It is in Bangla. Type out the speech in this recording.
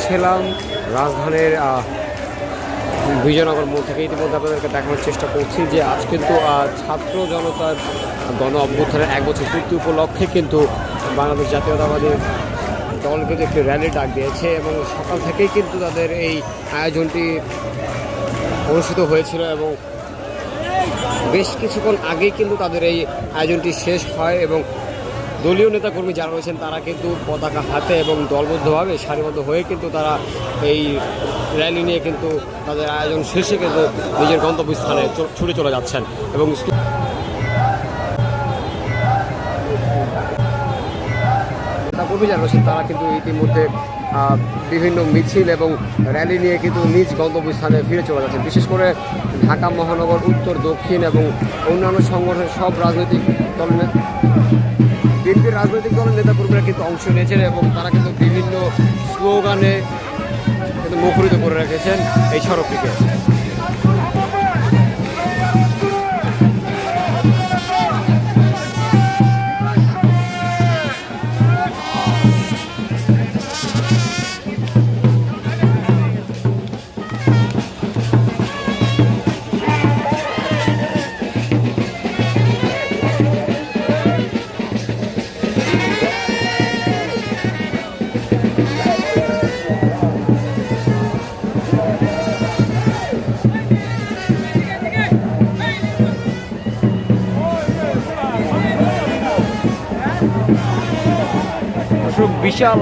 ছিলাম রাজধানীর বিজয়নগর মোড় থেকে ইতিমধ্যে আপনাদেরকে দেখানোর চেষ্টা করছি যে আজ কিন্তু ছাত্র জনতার গণ অভ্যুত্থানের এক বছর পূর্তি উপলক্ষে কিন্তু বাংলাদেশ জাতীয়তাবাদী দল কিন্তু একটি র্যালি ডাক দিয়েছে এবং সকাল থেকেই কিন্তু তাদের এই আয়োজনটি অনুষ্ঠিত হয়েছিল এবং বেশ কিছুক্ষণ আগেই কিন্তু তাদের এই আয়োজনটি শেষ হয় এবং দলীয় নেতাকর্মী যারা রয়েছেন, তারা কিন্তু পতাকা হাতে এবং দলবদ্ধভাবে সারিবদ্ধ হয়ে কিন্তু তারা এই র্যালি নিয়ে কিন্তু তাদের আয়োজন শেষে কিন্তু নিজের গন্তব্যস্থানে ছুটে চলে যাচ্ছেন এবং নেতাকর্মী যারা রয়েছেন, তারা কিন্তু ইতিমধ্যে বিভিন্ন মিছিল এবং র্যালি নিয়ে কিন্তু নিজ গন্তব্যস্থানে ফিরে চলে যাচ্ছেন। বিশেষ করে ঢাকা মহানগর, উত্তর, দক্ষিণ এবং অন্যান্য সংগঠনের সব রাজনৈতিক দলের নে- বিএনপির রাজনৈতিক দলের নেতাকর্মীরা কিন্তু অংশ নিয়েছেন এবং তারা কিন্তু বিভিন্ন স্লোগানে কিন্তু মুখরিত করে রেখেছেন এই সড়কটিকে। দর্শক বিশাল